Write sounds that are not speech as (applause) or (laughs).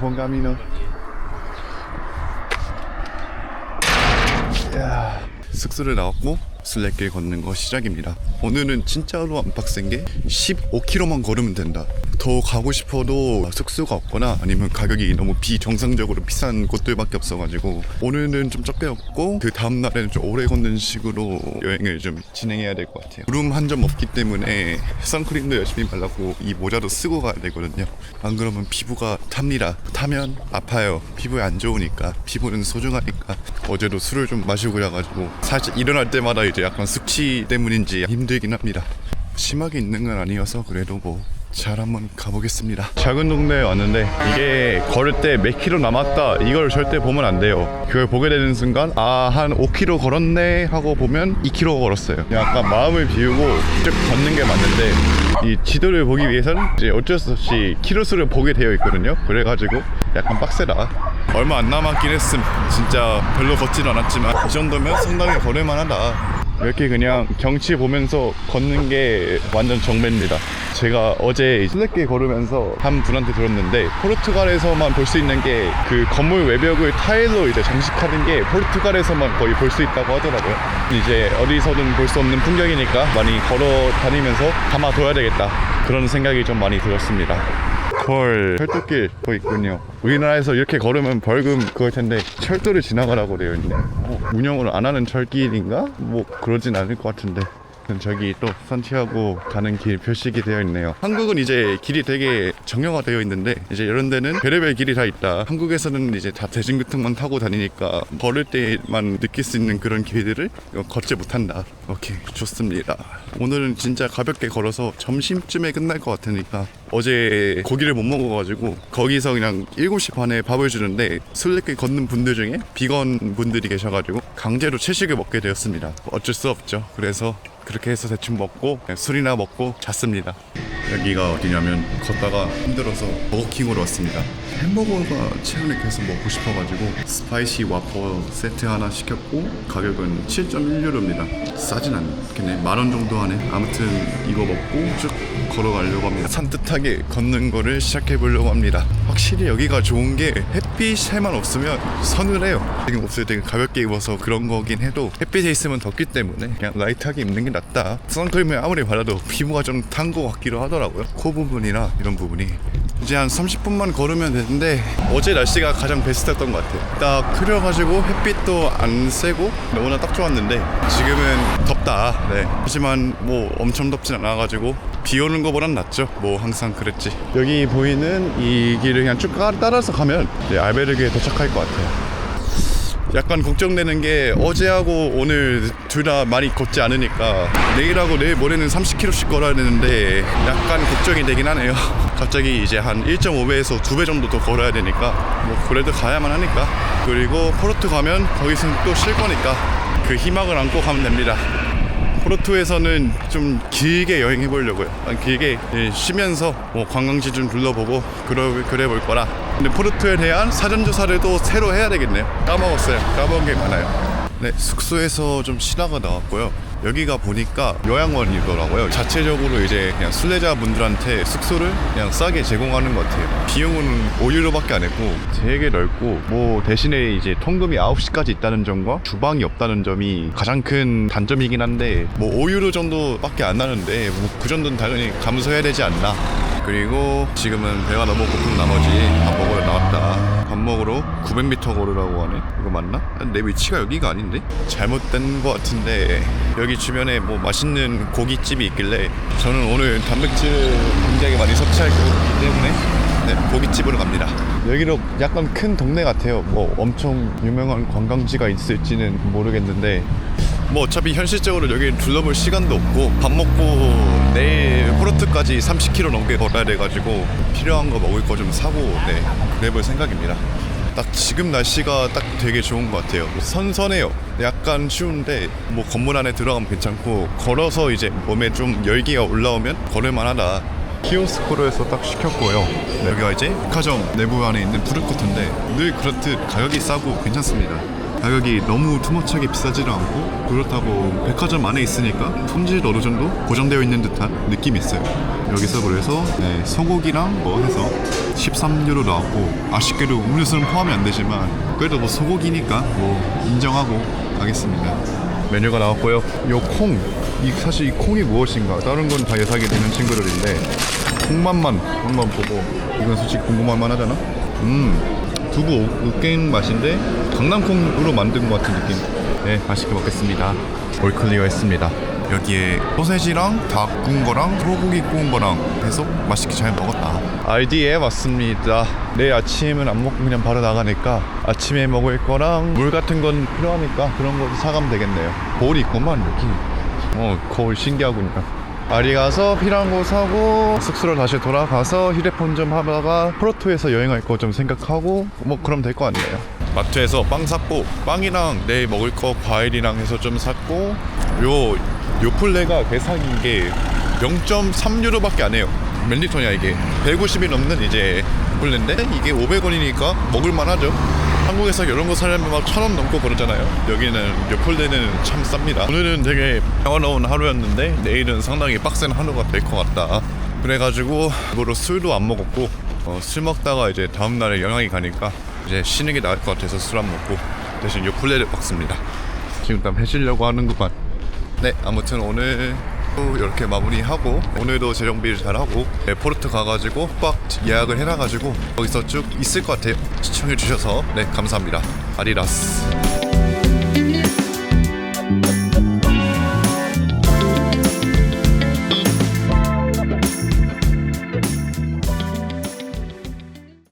Buon cammino. 야, 숙소를 나왔고 술래길 걷는 거 시작입니다. 오늘은 진짜로 안 빡센 게 15km만 걸으면 된다. 더 가고 싶어도 숙소가 없거나 아니면 가격이 너무 비정상적으로 비싼 곳들밖에 없어가지고 오늘은 좀 적게 걷고 그 다음 날에는 좀 오래 걷는 식으로 여행을 좀 진행해야 될 것 같아요. 구름 한 점 없기 때문에 선크림도 열심히 발라고 이 모자도 쓰고 가야 되거든요. 안 그러면 피부가 탑니다. 타면 아파요. 피부에 안 좋으니까 피부는 소중하니까 어제도 술을 좀 마시고 그래가지고 사실 일어날 때마다 이제 약간 숙취 때문인지 힘들긴 합니다. 심하게 있는 건 아니어서 그래도 뭐 잘 한번 가보겠습니다. 작은 동네에 왔는데 이게 걸을 때 몇 킬로 남았다 이걸 절대 보면 안 돼요. 그걸 보게 되는 순간 아 한 5킬로 걸었네 하고 보면 2킬로 걸었어요. 약간 마음을 비우고 쭉 걷는 게 맞는데 이 지도를 보기 위해서는 이제 어쩔 수 없이 키로수를 보게 되어 있거든요. 그래가지고 약간 빡세다. 얼마 안 남았긴 했음. 진짜 별로 걷진 않았지만 이 정도면 상당히 걸을만하다. 이렇게 그냥 경치 보면서 걷는 게 완전 정배입니다. 제가 어제 슬랙길 걸으면서 한 분한테 들었는데 포르투갈에서만 볼 수 있는 게 그 건물 외벽을 타일로 이제 장식하는 게 포르투갈에서만 거의 볼 수 있다고 하더라고요. 이제 어디서든 볼 수 없는 풍경이니까 많이 걸어 다니면서 담아둬야 되겠다. 그런 생각이 좀 많이 들었습니다. 헐 철도길 또 있군요 우리나라에서 이렇게 걸으면 벌금 그걸 텐데 철도를 지나가라고 되어 있네 어, 운영을 안 하는 철길인가? 뭐 그러진 않을 것 같은데 저기 또 산티아고 가는 길 표식이 되어 있네요. 한국은 이제 길이 되게 정형화되어 있는데 이제 이런 데는 별의별 길이 다 있다. 한국에서는 이제 다 대중교통만 타고 다니니까 걸을 때만 느낄 수 있는 그런 길들을 걷지 못한다. 오케이 좋습니다. 오늘은 진짜 가볍게 걸어서 점심쯤에 끝날 것 같으니까 어제 고기를 못 먹어가지고 거기서 그냥 7시 반에 밥을 주는데 술래길 걷는 분들 중에 비건 분들이 계셔가지고 강제로 채식을 먹게 되었습니다. 어쩔 수 없죠. 그래서 그렇게 해서 대충 먹고 그냥 술이나 먹고 잤습니다. 여기가 어디냐면 걷다가 힘들어서 버거킹으로 왔습니다 햄버거가 최근에 계속 먹고 싶어가지고 스파이시 와퍼 세트 하나 시켰고 가격은 7.1유로입니다. 싸진 않겠네. 만 원 정도 하네. 아무튼 이거 먹고 쭉 걸어가려고 합니다. 산뜻하게 걷는 거를 시작해 보려고 합니다. 확실히 여기가 좋은 게 햇빛에만 없으면 서늘해요. 지금 옷을 되게 가볍게 입어서 그런 거긴 해도 햇빛에 있으면 덥기 때문에 그냥 라이트하게 입는 게 낫다. 선크림을 아무리 발라도 피부가 좀 탄 거 같기도 하더라고요. 코 부분이나 이런 부분이 이제 한 30분만 걸으면 되는데 어제 날씨가 가장 베스트였던 것 같아요. 딱 흐려가지고 햇빛도 안 세고 너무나 딱 좋았는데 지금은 덥다. 네. 하지만 뭐 엄청 덥진 않아가지고 비 오는 거보단 낫죠. 뭐 항상 그랬지. 여기 보이는 이 길을 그냥 쭉 따- 따라서 가면 이제 알베르게에 도착할 것 같아요 약간 걱정되는 게 어제하고 오늘 둘 다 많이 걷지 않으니까 내일하고 내일 모레는 30km씩 걸어야 되는데 약간 걱정이 되긴 하네요. (laughs) 갑자기 이제 한 1.5배에서 2배 정도 더 걸어야 되니까 뭐 그래도 가야만 하니까 그리고 포르투 가면 거기서는 또 쉴 거니까 그 희망을 안고 가면 됩니다. 포르투에서는 좀 길게 여행해 보려고요. 길게 예, 쉬면서 뭐 관광지 좀 둘러보고 그러, 그래 볼 거라. 근데 포르투에 대한 사전 조사를 또 새로 해야 되겠네요. 까먹었어요. 까먹은 게 많아요. 네, 숙소에서 좀 쉬다가 나왔고요. 여기가 보니까 요양원이더라고요. 자체적으로 이제 그냥 순례자분들한테 숙소를 그냥 싸게 제공하는 것 같아요. 비용은 5유로밖에 안 했고 되게 넓고 뭐 대신에 이제 통금이 9시까지 있다는 점과 주방이 없다는 점이 가장 큰 단점이긴 한데 뭐 5유로 정도밖에 안 나는데 뭐 그 정도는 당연히 감수해야 되지 않나. 그리고 지금은 배가 너무 고픈 나머지 밥 먹으러 나왔다. 밥 먹으러 900m 걸으라고 하네. 이거 맞나? 내 위치가 여기가 아닌데? 잘못된 것 같은데 여기 주변에 뭐 맛있는 고깃집이 있길래 저는 오늘 단백질 굉장히 많이 섭취할 거기 때문에 네, 고깃집으로 갑니다. 여기로 약간 큰 동네 같아요. 뭐 엄청 유명한 관광지가 있을지는 모르겠는데 뭐 어차피 현실적으로 여기 둘러볼 시간도 없고 밥 먹고 내일 포르투까지 30km 넘게 걸어야 돼가지고 필요한 거 먹을 거 좀 사고 네 그래볼 생각입니다. 딱 지금 날씨가 딱 되게 좋은 것 같아요. 선선해요. 약간 추운데 뭐 건물 안에 들어가면 괜찮고 걸어서 이제 몸에 좀 열기가 올라오면 걸을만하다. 키오스크로에서 딱 시켰고요. 네, 여기가 이제 백화점 내부 안에 있는 푸드코트인데 늘 그렇듯 가격이 싸고 괜찮습니다. 가격이 너무 투머치하게 비싸지도 않고 그렇다고 백화점 안에 있으니까 품질도 어느 정도 고정되어 있는 듯한 느낌이 있어요. 여기서 그래서 네, 소고기랑 뭐 해서 13유로 나왔고 아쉽게도 음료수는 포함이 안 되지만 그래도 뭐 소고기니까 뭐 인정하고 가겠습니다. 메뉴가 나왔고요. 요 콩, 이 사실 이 콩이 무엇인가 다른 건 다 예상이 되는 친구들인데 콩맛만 한번 보고 이건 솔직히 궁금할 만 하잖아. 음, 두부 으깬 맛인데 강낭콩으로 만든 것 같은 느낌. 네, 맛있게 먹겠습니다. 올 클리어 했습니다. 여기에 소세지랑 닭 구운 거랑 소고기 구운 거랑 해서 맛있게 잘 먹었다. RD에 왔습니다. 내일 아침은 안 먹고 그냥 바로 나가니까 아침에 먹을 거랑 물 같은 건 필요하니까 그런 거 사가면 되겠네요. 볼이 있구만 여기. 어, 거울 신기하군요. 아리 가서 필요한 거 사고 숙소로 다시 돌아가서 휴대폰 좀 하다가 포르투에서 여행할 거 좀 생각하고 뭐 그럼 될거 아니에요. 마트에서 빵 샀고 빵이랑 내일 먹을 거 과일이랑 해서 좀 샀고 요 요플레가 계산인 게 0.3유로밖에 안 해요. 몇 리터냐 이게 150이 넘는 이제 요플레인데 이게 500원이니까 먹을 만 하죠. 한국에서 이런 거 사려면 막 천 원 넘고 그러잖아요. 여기는 요플레는 참 쌉니다. 오늘은 되게 평화로운 하루였는데 내일은 상당히 빡센 하루가 될 것 같다. 그래가지고 일부러 술도 안 먹었고 어, 술 먹다가 이제 다음 날에 영향이 가니까 이제 쉬는 게 나을 것 같아서 술 안 먹고 대신 요플레를 먹습니다. 지금 땀 해지려고 하는구만. 네, 아무튼 오늘 또 이렇게 마무리하고 오늘도 재정비를 잘하고 네, 포르투 가가지고 빡 예약을 해놔가지고 거기서 쭉 있을 것 같아요. 시청해주셔서 네 감사합니다. 아리라스.